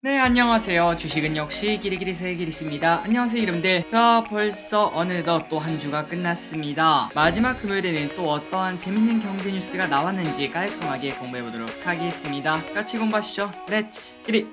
네 안녕하세요. 주식은 역시 기리기리새 기리씨입니다. 안녕하세요 이름들. 자 벌써 어느덧 또 한 주가 끝났습니다. 마지막 금요일에는 또 어떠한 재밌는 경제 뉴스가 나왔는지 깔끔하게 공부해보도록 하겠습니다. 같이 공부하시죠. 렛츠 기리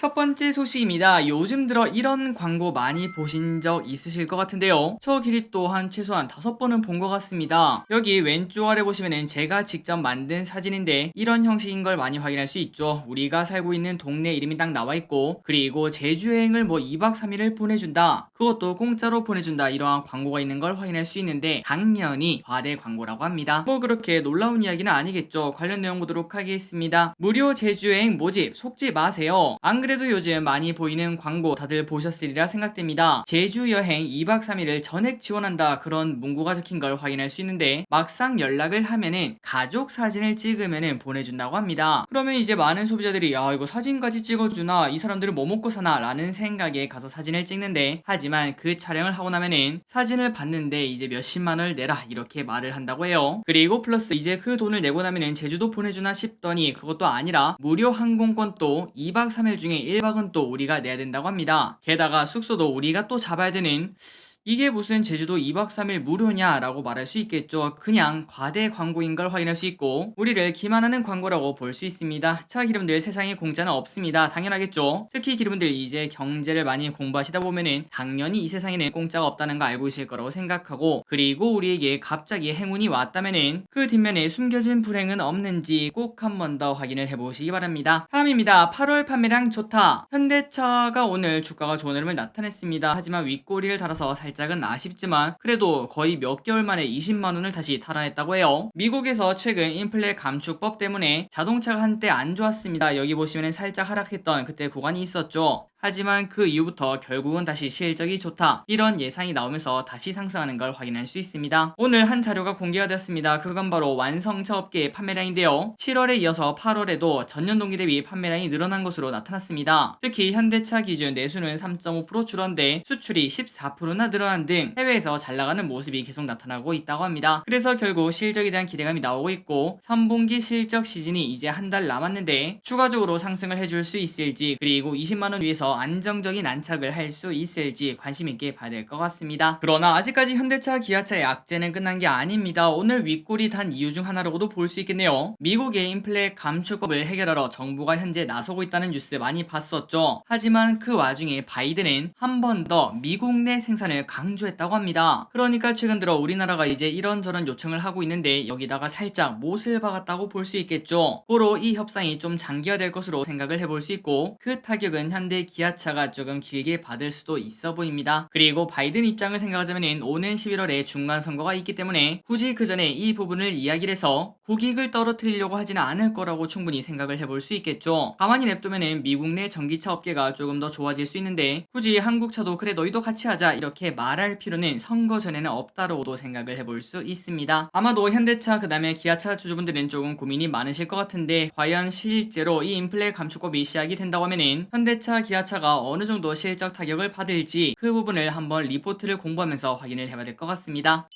첫 번째 소식입니다. 요즘 들어 이런 광고 많이 보신 적 있으실 것 같은데요. 저 길이 또한 최소한 다섯 번은 본 것 같습니다. 여기 왼쪽 아래 보시면은 제가 직접 만든 사진인데 이런 형식인 걸 많이 확인할 수 있죠. 우리가 살고 있는 동네 이름이 딱 나와 있고 그리고 제주 여행을 뭐 2박 3일을 보내준다. 그것도 공짜로 보내준다. 이러한 광고가 있는 걸 확인할 수 있는데 당연히 과대 광고라고 합니다. 뭐 그렇게 놀라운 이야기는 아니겠죠. 관련 내용 보도록 하겠습니다. 무료 제주 여행 모집 속지 마세요. 안도 요즘 많이 보이는 광고 다들 보셨으리라 생각됩니다. 제주 여행 2박 3일을 전액 지원한다 그런 문구가 적힌 걸 확인할 수 있는데 막상 연락을 하면은 가족 사진을 찍으면은 보내준다고 합니다. 그러면 이제 많은 소비자들이 야 이거 사진까지 찍어주나 이 사람들은 뭐 먹고 사나 라는 생각에 가서 사진을 찍는데 하지만 그 촬영을 하고 나면은 사진을 봤는데 이제 몇십만 원을 내라 이렇게 말을 한다고 해요. 그리고 플러스 이제 그 돈을 내고 나면은 제주도 보내주나 싶더니 그것도 아니라 무료 항공권 또 2박 3일 중에 1박은 또 우리가 내야 된다고 합니다. 게다가 숙소도 우리가 또 잡아야 되는 이게 무슨 제주도 2박 3일 무료냐라고 말할 수 있겠죠. 그냥 과대 광고인 걸 확인할 수 있고 우리를 기만하는 광고라고 볼 수 있습니다. 자, 기름들 세상에 공짜는 없습니다. 당연하겠죠. 특히 기름들 이제 경제를 많이 공부하시다 보면은 당연히 이 세상에는 공짜가 없다는 거 알고 있을 거라고 생각하고 그리고 우리에게 갑자기 행운이 왔다면은 그 뒷면에 숨겨진 불행은 없는지 꼭 한 번 더 확인을 해보시기 바랍니다. 다음입니다. 8월 판매량 좋다. 현대차가 오늘 주가가 좋은 흐름을 나타냈습니다. 하지만 윗꼬리를 달아서 살 짝은 아쉽지만 그래도 거의 몇 개월 만에 20만 원을 다시 탈환했다고 해요. 미국에서 최근 인플레 감축법 때문에 자동차가 한때 안 좋았습니다. 여기 보시면 살짝 하락했던 그때 구간이 있었죠. 하지만 그 이후부터 결국은 다시 실적이 좋다. 이런 예상이 나오면서 다시 상승하는 걸 확인할 수 있습니다. 오늘 한 자료가 공개가 되었습니다. 그건 바로 완성차 업계의 판매량인데요. 7월에 이어서 8월에도 전년 동기 대비 판매량이 늘어난 것으로 나타났습니다. 특히 현대차 기준 내수는 3.5% 줄었는데 수출이 14%나 늘어난 등 해외에서 잘 나가는 모습이 계속 나타나고 있다고 합니다. 그래서 결국 실적에 대한 기대감이 나오고 있고 3분기 실적 시즌이 이제 한 달 남았는데 추가적으로 상승을 해줄 수 있을지 그리고 20만원 위에서 안정적인 안착을 할 수 있을지 관심 있게 봐야 될 것 같습니다. 그러나 아직까지 현대차, 기아차의 악재는 끝난 게 아닙니다. 오늘 윗골이 단 이유 중 하나라고도 볼 수 있겠네요. 미국의 인플레 감축법을 해결하러 정부가 현재 나서고 있다는 뉴스 많이 봤었죠. 하지만 그 와중에 바이든은 한 번 더 미국 내 생산을 강조했다고 합니다. 그러니까 최근 들어 우리나라가 이제 이런저런 요청을 하고 있는데 여기다가 살짝 못을 박았다고 볼 수 있겠죠. 고로 이 협상이 좀 장기화될 것으로 생각을 해볼 수 있고 그 타격은 현대 기아 차가 조금 길게 받을 수도 있어 보입니다. 그리고 바이든 입장을 생각하자면 오는 11월에 중간 선거가 있기 때문에 굳이 그 전에 이 부분을 이야기를 해서 국익을 떨어뜨리려고 하지는 않을 거라고 충분히 생각을 해볼 수 있겠죠. 가만히 냅두면 미국 내 전기차 업계가 조금 더 좋아질 수 있는데 굳이 한국차도 그래 너희도 같이 하자 이렇게 말할 필요는 선거 전에는 없다로도 생각을 해볼 수 있습니다. 아마도 현대차 그 다음에 기아차 주주분들은 조금 고민이 많으실 것 같은데 과연 실제로 이 인플레 감축법이 시작이 된다고 하면은 현대차 기아차가 어느 정도 실적 타격을 받을지 그 부분을 한번 리포트를 공부하면서 확인을 해봐야 될 것 같습니다.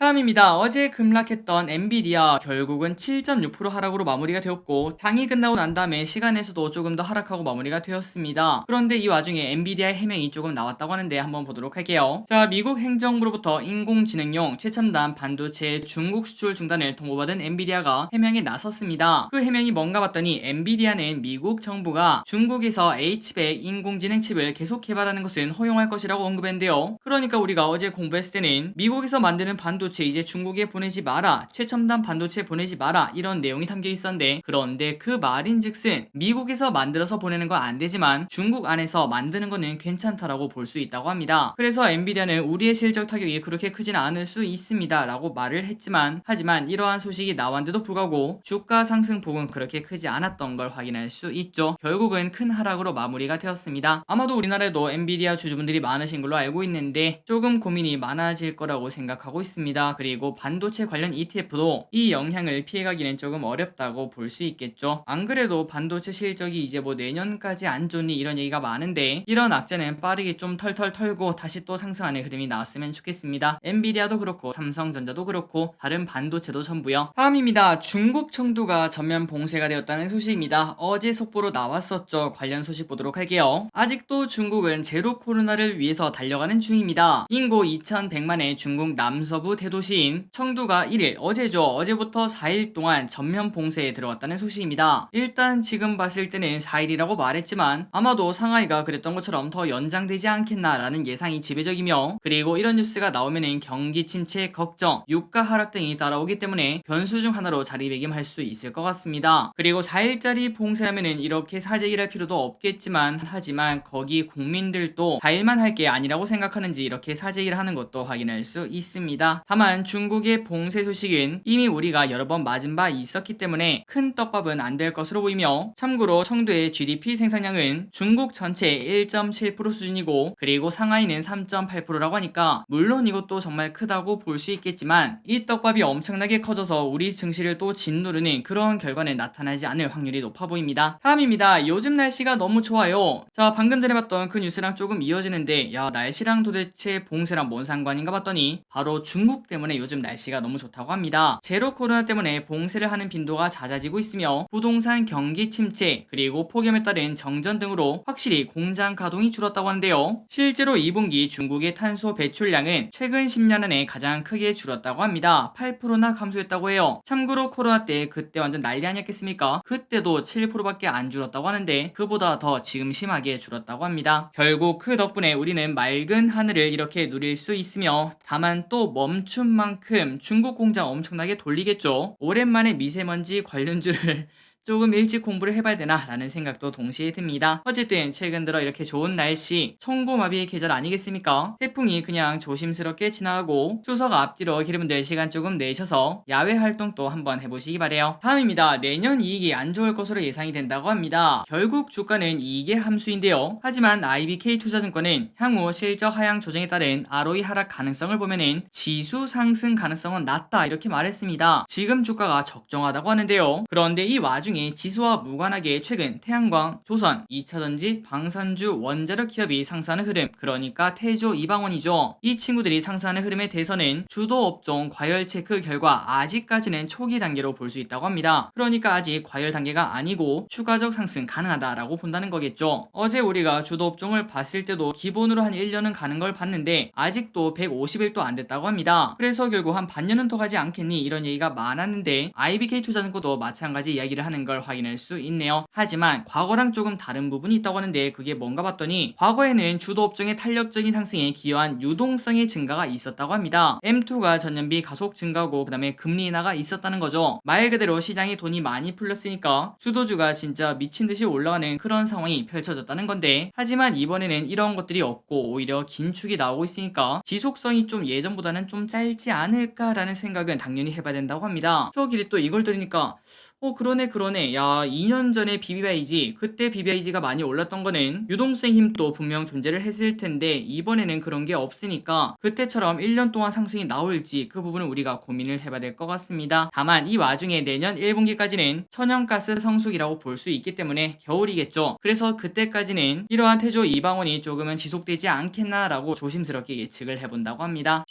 다음입니다. 어제 급락했던 엔비디아 결국은 7.6% 하락으로 마무리가 되었고 장이 끝나고 난 다음에 시간에서도 조금 더 하락하고 마무리가 되었습니다. 그런데 이 와중에 엔비디아의 해명이 조금 나왔다고 하는데 한번 보도록 할게요. 자, 미국 행정부로부터 인공지능용 최첨단 반도체 중국 수출 중단을 통보받은 엔비디아가 해명에 나섰습니다. 그 해명이 뭔가 봤더니 엔비디아는 미국 정부가 중국에서 H100 인공지능 칩을 계속 개발하는 것은 허용할 것이라고 언급했는데요. 그러니까 우리가 어제 공부했을 때는 미국에서 만드는 반도체 반도체 이제 중국에 보내지 마라 최첨단 반도체 보내지 마라 이런 내용이 담겨 있었는데 그런데 그 말인즉슨 미국에서 만들어서 보내는 건 안 되지만 중국 안에서 만드는 거는 괜찮다라고 볼 수 있다고 합니다. 그래서 엔비디아는 우리의 실적 타격이 그렇게 크지는 않을 수 있습니다 라고 말을 했지만 하지만 이러한 소식이 나왔는데도 불구하고 주가 상승폭은 그렇게 크지 않았던 걸 확인할 수 있죠. 결국은 큰 하락으로 마무리가 되었습니다. 아마도 우리나라에도 엔비디아 주주분들이 많으신 걸로 알고 있는데 조금 고민이 많아질 거라고 생각하고 있습니다. 있습니다. 그리고 반도체 관련 ETF도 이 영향을 피해가기는 조금 어렵다고 볼 수 있겠죠. 안 그래도 반도체 실적이 이제 뭐 내년까지 안 좋니 이런 얘기가 많은데 이런 악재는 빠르게 좀 털털 털고 다시 또 상승하는 흐름이 나왔으면 좋겠습니다. 엔비디아도 그렇고 삼성전자도 그렇고 다른 반도체도 전부요. 다음입니다. 중국 청두가 전면 봉쇄가 되었다는 소식입니다. 어제 속보로 나왔었죠. 관련 소식 보도록 할게요. 아직도 중국은 제로 코로나를 위해서 달려가는 중입니다. 인구 2100만의 중국 남서부 대 도시인 청두가 1일 어제죠. 어제부터 4일 동안 전면 봉쇄에 들어갔다는 소식입니다. 일단 지금 봤을 때는 4일이라고 말했지만 아마도 상하이가 그랬던 것처럼 더 연장되지 않겠나라는 예상이 지배적이며 그리고 이런 뉴스가 나오면은 경기 침체 걱정, 유가 하락 등이 따라오기 때문에 변수 중 하나로 자리매김할 수 있을 것 같습니다. 그리고 4일짜리 봉쇄하면은 이렇게 사재기할 필요도 없겠지만 하지만 거기 국민들도 4일만 할 게 아니라고 생각하는지 이렇게 사재기를 하는 것도 확인할 수 있습니다. 다만 중국의 봉쇄 소식은 이미 우리가 여러 번 맞은 바 있었기 때문에 큰 떡밥은 안 될 것으로 보이며 참고로 청도의 GDP 생산량은 중국 전체 1.7% 수준이고 그리고 상하이는 3.8%라고 하니까 물론 이것도 정말 크다고 볼 수 있겠지만 이 떡밥이 엄청나게 커져서 우리 증시를 또 짓누르는 그런 결과는 나타나지 않을 확률이 높아 보입니다. 다음입니다. 요즘 날씨가 너무 좋아요. 자 방금 전에 봤던 그 뉴스랑 조금 이어지는데 야 날씨랑 도대체 봉쇄랑 뭔 상관인가 봤더니 바로 중국 때문에 요즘 날씨가 너무 좋다고 합니다. 제로 코로나 때문에 봉쇄를 하는 빈도가 잦아지고 있으며 부동산 경기 침체 그리고 폭염에 따른 정전 등으로 확실히 공장 가동이 줄었다고 하는데요. 실제로 2분기 중국의 탄소 배출량은 최근 10년 안에 가장 크게 줄었다고 합니다. 8%나 감소했다고 해요. 참고로 코로나 때 그때 완전 난리 아니었겠습니까? 그때도 7%밖에 안 줄었다고 하는데 그보다 더 지금 심하게 줄었다고 합니다. 결국 그 덕분에 우리는 맑은 하늘을 이렇게 누릴 수 있으며 다만 또 멈춘 만큼 중국 공장 엄청나게 돌리겠죠. 오랜만에 미세먼지 관련주를 조금 일찍 공부를 해봐야 되나 라는 생각도 동시에 듭니다. 어쨌든 최근 들어 이렇게 좋은 날씨 청고마비의 계절 아니겠습니까? 태풍이 그냥 조심스럽게 지나가고 추석 앞뒤로 여러분들 시간 조금 내셔서 야외 활동도 한번 해보시기 바래요. 다음입니다. 내년 이익이 안 좋을 것으로 예상이 된다고 합니다. 결국 주가는 이익의 함수인데요. 하지만 IBK 투자증권은 향후 실적 하향 조정에 따른 ROE 하락 가능성을 보면은 지수 상승 가능성은 낮다 이렇게 말했습니다. 지금 주가가 적정하다고 하는데요. 그런데 이 와중에 지수와 무관하게 최근 태양광, 조선, 2차전지, 방산주, 원자력 기업이 상승하는 흐름 그러니까 태조 이방원이죠. 이 친구들이 상승하는 흐름에 대해서는 주도 업종 과열 체크 결과 아직까지는 초기 단계로 볼 수 있다고 합니다. 그러니까 아직 과열 단계가 아니고 추가적 상승 가능하다라고 본다는 거겠죠. 어제 우리가 주도 업종을 봤을 때도 기본으로 한 1년은 가는 걸 봤는데 아직도 150일도 안 됐다고 합니다. 그래서 결국 한 반년은 더 가지 않겠니 이런 얘기가 많았는데 IBK 투자증권도 마찬가지 이야기를 하는 걸 확인할 수 있네요. 하지만 과거랑 조금 다른 부분이 있다고 하는데 그게 뭔가 봤더니 과거에는 주도 업종의 탄력적인 상승에 기여한 유동성의 증가가 있었다고 합니다. M2가 전년비 가속 증가고 그다음에 금리 인하가 있었다는 거죠. 말 그대로 시장에 돈이 많이 풀렸으니까 주도주가 진짜 미친 듯이 올라가는 그런 상황이 펼쳐졌다는 건데 하지만 이번에는 이런 것들이 없고 오히려 긴축이 나오고 있으니까 지속성이 좀 예전보다는 좀 짧지 않을까라는 생각은 당연히 해봐야 된다고 합니다. 저 길이 또 이걸 들으니까 어 그러네 그러네. 야 2년 전에 BBIG 그때 BBIG가 많이 올랐던 거는 유동성 힘도 분명 존재를 했을 텐데 이번에는 그런 게 없으니까 그때처럼 1년 동안 상승이 나올지 그 부분을 우리가 고민을 해봐야 될 것 같습니다. 다만 이 와중에 내년 1분기까지는 천연가스 성수기라고 볼 수 있기 때문에 겨울이겠죠. 그래서 그때까지는 이러한 태조 이방원이 조금은 지속되지 않겠나라고 조심스럽게 예측을 해본다고 합니다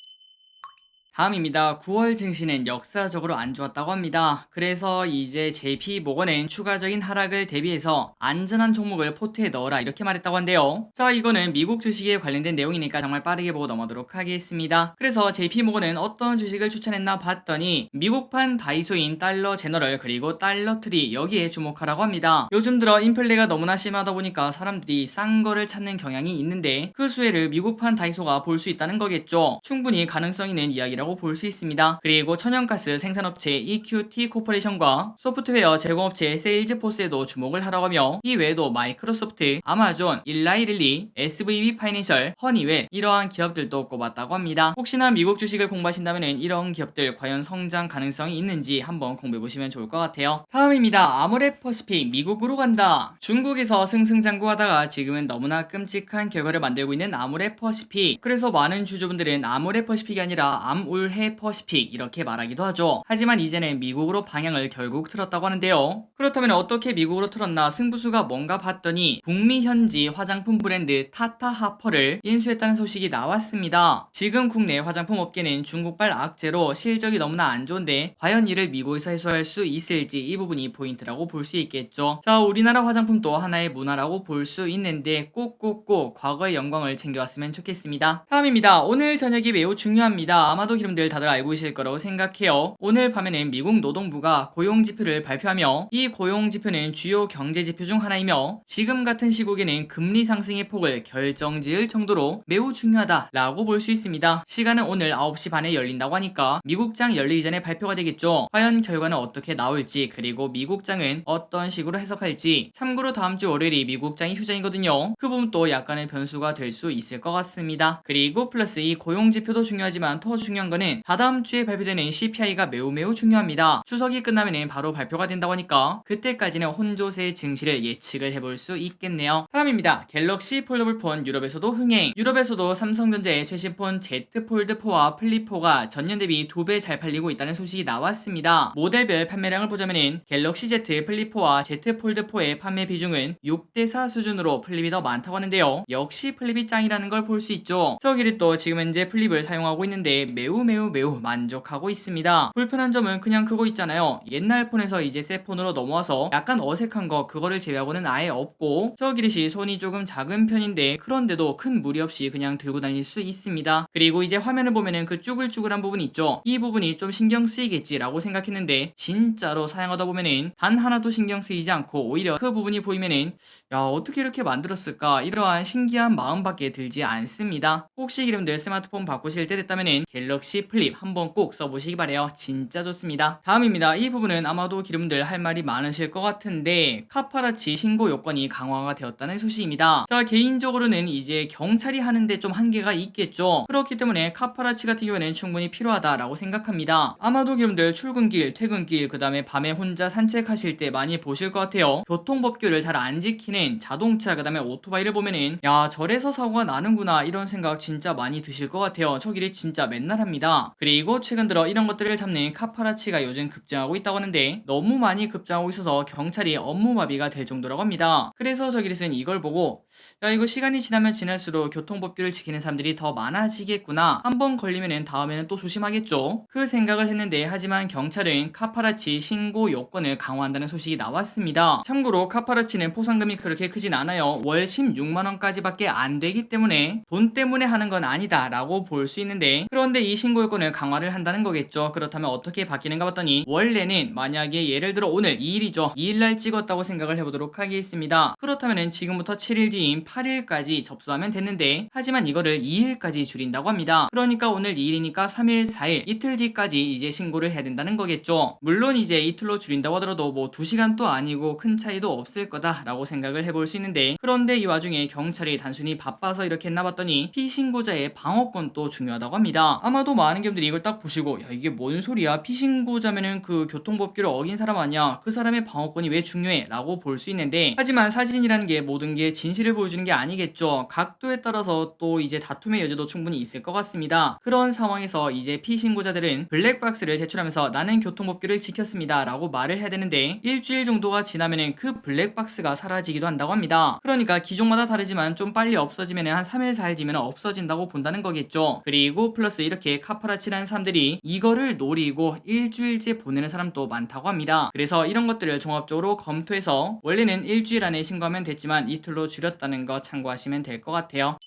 다음입니다. 9월 증시는 역사적으로 안 좋았다고 합니다. 그래서 이제 JP 모건은 추가적인 하락을 대비해서 안전한 종목을 포트에 넣어라 이렇게 말했다고 한대요. 자 이거는 미국 주식에 관련된 내용이니까 정말 빠르게 보고 넘어가도록 하겠습니다. 그래서 JP 모건은 어떤 주식을 추천했나 봤더니 미국판 다이소인 달러 제너럴 그리고 달러 트리 여기에 주목하라고 합니다. 요즘 들어 인플레가 너무나 심하다 보니까 사람들이 싼 거를 찾는 경향이 있는데 그 수혜를 미국판 다이소가 볼 수 있다는 거겠죠. 충분히 가능성 있는 이야기라고 볼 수 있습니다. 그리고 천연가스 생산업체 EQT 코퍼레이션과 소프트웨어 제공업체 세일즈포스에도 주목을 하라고 하며 이 외에도 마이크로소프트, 아마존, 일라이릴리, SVB 파이낸셜, 허니웰 이러한 기업들도 꼽았다고 합니다. 혹시나 미국 주식을 공부하신다면 이런 기업들 과연 성장 가능성이 있는지 한번 공부해 보시면 좋을 것 같아요. 다음입니다. 아모레 퍼시픽 미국으로 간다. 중국에서 승승장구하다가 지금은 너무나 끔찍한 결과를 만들고 있는 아모레 퍼시픽. 그래서 많은 주주분들은 아모레 퍼시픽이 아니라 암울 울해 퍼시픽 이렇게 말하기도 하죠. 하지만 이제는 미국으로 방향을 결국 틀었다고 하는데요. 그렇다면 어떻게 미국으로 틀었나 승부수가 뭔가 봤더니 북미 현지 화장품 브랜드 타타 하퍼를 인수했다는 소식이 나왔습니다. 지금 국내 화장품 업계는 중국발 악재로 실적이 너무나 안 좋은데 과연 이를 미국에서 해소할 수 있을지 이 부분이 포인트라고 볼 수 있겠죠. 자, 우리나라 화장품도 하나의 문화라고 볼 수 있는데 꼭꼭꼭 과거의 영광을 챙겨왔으면 좋겠습니다. 다음입니다. 오늘 저녁이 매우 중요합니다. 아마도 기름들 다들 알고 계실 거라고 생각해요. 오늘 밤에는 미국 노동부가 고용 지표를 발표하며 이 고용 지표는 주요 경제 지표 중 하나이며 지금 같은 시국에는 금리 상승의 폭을 결정지을 정도로 매우 중요하다라고 볼 수 있습니다. 시간은 오늘 9시 반에 열린다고 하니까 미국장 열리기 전에 발표가 되겠죠. 과연 결과는 어떻게 나올지 그리고 미국장은 어떤 식으로 해석할지 참고로 다음 주 월요일이 미국장이 휴장이거든요. 그 부분도 약간의 변수가 될 수 있을 것 같습니다. 그리고 플러스 이 고용 지표도 중요하지만 더 중요한 거는 다다음 주에 발표되는 CPI가 매우 매우 중요합니다. 추석이 끝나면 바로 발표가 된다고 하니까 그때까지는 혼조세 증시를 예측을 해볼 수 있겠네요. 다음입니다. 갤럭시 폴더블 폰 유럽에서도 흥행. 유럽에서도 삼성전자의 최신 폰 Z 폴드 4와 플립 4가 전년 대비 2배 잘 팔리고 있다는 소식이 나왔습니다. 모델별 판매량을 보자면은 갤럭시 Z 플립 4와 Z 폴드 4의 판매 비중은 6대 4 수준으로 플립이 더 많다고 하는데요. 역시 플립이 짱이라는 걸 볼 수 있죠. 저기를 또 지금 현재 플립을 사용하고 있는데 매우 매우 매우 만족하고 있습니다. 불편한 점은 그냥 그거 있잖아요. 옛날 폰에서 이제 새 폰으로 넘어와서 약간 어색한 거 그거를 제외하고는 아예 없고 저 기릿이 손이 조금 작은 편인데 그런데도 큰 무리 없이 그냥 들고 다닐 수 있습니다. 그리고 이제 화면을 보면은 그 쭈글쭈글한 부분 있죠. 이 부분이 좀 신경 쓰이겠지라고 생각했는데 진짜로 사용하다 보면은 단 하나도 신경 쓰이지 않고 오히려 그 부분이 보이면은 야 어떻게 이렇게 만들었을까 이러한 신기한 마음밖에 들지 않습니다. 혹시 이름들 스마트폰 바꾸실 때 됐다면은 갤럭시 플립 한번 꼭 써보시기 바래요. 진짜 좋습니다. 다음입니다. 이 부분은 아마도 기름들 할 말이 많으실 것 같은데 카파라치 신고 요건이 강화가 되었다는 소식입니다. 자 개인적으로는 이제 경찰이 하는데 좀 한계가 있겠죠. 그렇기 때문에 카파라치 같은 경우에는 충분히 필요하다라고 생각합니다. 아마도 기름들 출근길, 퇴근길, 그 다음에 밤에 혼자 산책하실 때 많이 보실 것 같아요. 교통법규를 잘 안 지키는 자동차, 그 다음에 오토바이를 보면은 야 저래서 사고가 나는구나 이런 생각 진짜 많이 드실 것 같아요. 저 길이 진짜 맨날 합니다. 그리고 최근 들어 이런 것들을 잡는 카파라치가 요즘 급증하고 있다고 하는데 너무 많이 급증하고 있어서 경찰이 업무 마비가 될 정도라고 합니다. 그래서 저 길이는 이걸 보고 야 이거 시간이 지나면 지날수록 교통법규를 지키는 사람들이 더 많아지겠구나. 한 번 걸리면은 다음에는 또 조심하겠죠. 그 생각을 했는데 하지만 경찰은 카파라치 신고 요건을 강화한다는 소식이 나왔습니다. 참고로 카파라치는 포상금이 그렇게 크진 않아요. 월 16만 원까지밖에 안 되기 때문에 돈 때문에 하는 건 아니다 라고 볼 수 있는데 그런데 이 신고 요건을 강화를 한다는 거겠죠. 그렇다면 어떻게 바뀌는가 봤더니 원래는 만약에 예를 들어 오늘 2일이죠. 2일날 찍었다고 생각을 해보도록 하겠습니다. 그렇다면은 지금부터 7일 뒤인 8일까지 접수하면 됐는데 하지만 이거를 2일까지 줄인다고 합니다. 그러니까 오늘 2일이니까 3일, 4일 이틀 뒤까지 이제 신고를 해야 된다는 거겠죠. 물론 이제 이틀로 줄인다고 하더라도 뭐 2시간도 아니고 큰 차이도 없을 거다라고 생각을 해볼 수 있는데 그런데 이 와중에 경찰이 단순히 바빠서 이렇게 했나 봤더니 피신고자의 방어권도 중요하다고 합니다. 아마도 많은 분들이 이걸 딱 보시고 야 이게 뭔 소리야? 피신고자면은 그 교통법규를 어긴 사람 아니야? 그 사람의 방어권이 왜 중요해? 라고 볼 수 있는데 하지만 사진이라는 게 모든 게 진실을 보여주는 게 아니겠죠. 각도에 따라서 또 이제 다툼의 여지도 충분히 있을 것 같습니다. 그런 상황에서 이제 피신고자들은 블랙박스를 제출하면서 나는 교통법규를 지켰습니다. 라고 말을 해야 되는데 일주일 정도가 지나면은 그 블랙박스가 사라지기도 한다고 합니다. 그러니까 기종마다 다르지만 좀 빨리 없어지면은 한 3일 4일 뒤면 없어진다고 본다는 거겠죠. 그리고 플러스 이렇게 카파라치라는 사람들이 이거를 노리고 일주일째 보내는 사람도 많다고 합니다 그래서 이런 것들을 종합적으로 검토해서 원래는 일주일 안에 신고하면 됐지만 이틀로 줄였다는 거 참고하시면 될 것 같아요.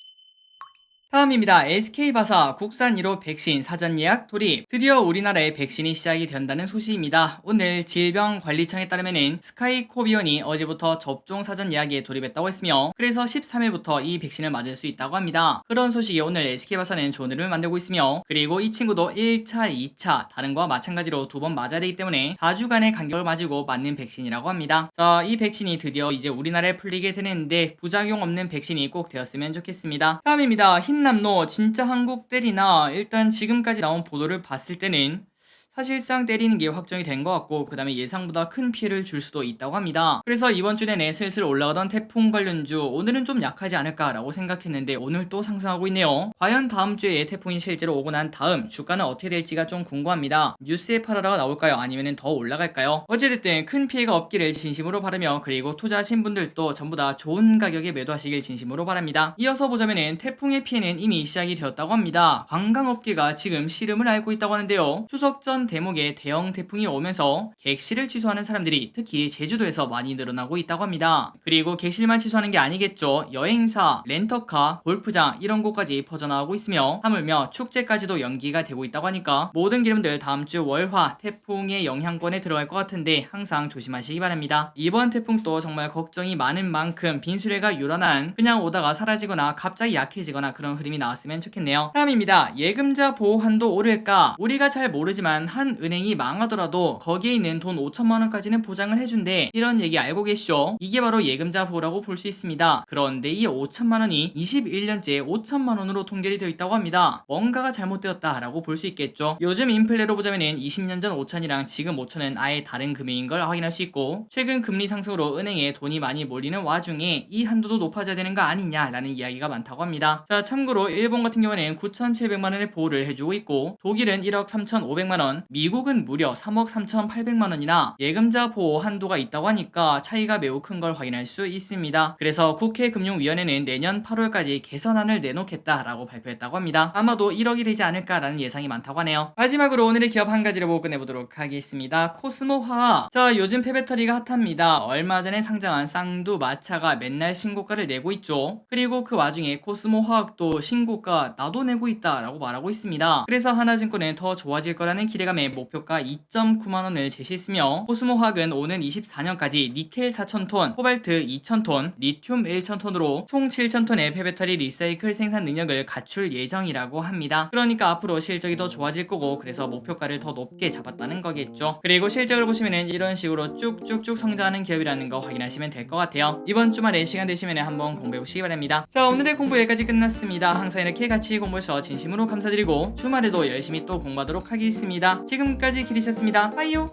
다음입니다. SK바사 국산 1호 백신 사전 예약 돌입. 드디어 우리나라에 백신이 시작이 된다는 소식입니다. 오늘 질병관리청에 따르면은 스카이코비온이 어제부터 접종 사전 예약에 돌입했다고 했으며 그래서 13일부터 이 백신을 맞을 수 있다고 합니다. 그런 소식이 오늘 SK바사는 조언을 만들고 있으며 그리고 이 친구도 1차, 2차 다른 거와 마찬가지로 두 번 맞아야 되기 때문에 4주간의 간격을 가지고 맞는 백신이라고 합니다. 자, 이 백신이 드디어 이제 우리나라에 풀리게 되는데 부작용 없는 백신이 꼭 되었으면 좋겠습니다. 다음입니다. 흰 남노 진짜 한국 때리나 일단 지금까지 나온 보도를 봤을 때는 사실상 때리는 게 확정이 된 것 같고 그 다음에 예상보다 큰 피해를 줄 수도 있다고 합니다. 그래서 이번 주 내내 슬슬 올라가던 태풍 관련주 오늘은 좀 약하지 않을까라고 생각했는데 오늘 또 상승하고 있네요. 과연 다음 주에 태풍이 실제로 오고 난 다음 주가는 어떻게 될지가 좀 궁금합니다. 뉴스에 팔아라가 나올까요? 아니면 더 올라갈까요? 어찌됐든 큰 피해가 없기를 진심으로 바라며 그리고 투자하신 분들도 전부 다 좋은 가격에 매도하시길 진심으로 바랍니다. 이어서 보자면은 태풍의 피해는 이미 시작이 되었다고 합니다. 관광업계가 지금 시름을 앓고 있다고 하는데요. 추석 전 대목에 대형 태풍이 오면서 객실을 취소하는 사람들이 특히 제주도에서 많이 늘어나고 있다고 합니다. 그리고 객실만 취소하는 게 아니겠죠. 여행사, 렌터카, 골프장 이런 곳까지 퍼져나오고 있으며 하물며 축제까지도 연기가 되고 있다고 하니까 모든 기름들 다음 주 월화 태풍의 영향권에 들어갈 것 같은데 항상 조심하시기 바랍니다. 이번 태풍도 정말 걱정이 많은 만큼 빈수레가 유란한 그냥 오다가 사라지거나 갑자기 약해지거나 그런 흐름이 나왔으면 좋겠네요. 다음입니다. 예금자 보호 한도 오를까? 우리가 잘 모르지만 한 은행이 망하더라도 거기에 있는 돈 5천만 원까지는 보장을 해준대. 이런 얘기 알고 계시죠? 이게 바로 예금자 보호라고 볼 수 있습니다. 그런데 이 5천만 원이 21년째 5천만 원으로 통결이 되어 있다고 합니다. 뭔가가 잘못되었다라고 볼 수 있겠죠. 요즘 인플레로 보자면은 20년 전 5천이랑 지금 5천은 아예 다른 금액인 걸 확인할 수 있고 최근 금리 상승으로 은행에 돈이 많이 몰리는 와중에 이 한도도 높아져야 되는 거 아니냐라는 이야기가 많다고 합니다. 자 참고로 일본 같은 경우에는 9,700만 원의 보호를 해주고 있고 독일은 1억 3,500만 원, 미국은 무려 3억 3,800만 원이나 예금자 보호 한도가 있다고 하니까 차이가 매우 큰 걸 확인할 수 있습니다. 그래서 국회 금융위원회는 내년 8월까지 개선안을 내놓겠다라고 발표했다고 합니다. 아마도 1억이 되지 않을까라는 예상이 많다고 하네요. 마지막으로 오늘의 기업 한 가지를 보고 끝내보도록 하겠습니다. 코스모 화학. 자 요즘 폐배터리가 핫합니다. 얼마 전에 상장한 쌍두 마차가 맨날 신고가를 내고 있죠. 그리고 그 와중에 코스모 화학도 신고가 나도 내고 있다라고 말하고 있습니다. 그래서 하나증권은 더 좋아질 거라는 기대 감에 목표가 2.9만 원을 제시했으며 코스모 화학은 오는 24년까지 니켈 4,000톤, 코발트 2,000톤, 리튬 1,000톤으로 총 7,000톤의 폐배터리 리사이클 생산 능력을 갖출 예정이라고 합니다. 그러니까 앞으로 실적이 더 좋아질 거고 그래서 목표가를 더 높게 잡았다는 거겠죠. 그리고 실적을 보시면은 이런 식으로 쭉쭉쭉 성장하는 기업이라는 거 확인하시면 될 것 같아요. 이번 주말에 시간 되시면 한번 공부해 보시기 바랍니다. 자 오늘의 공부 여기까지 끝났습니다. 항상 이렇게 같이 공부해서 진심으로 감사드리고 주말에도 열심히 또 공부하도록 하겠습니다. 지금까지 기리셨습니다. 빠이요.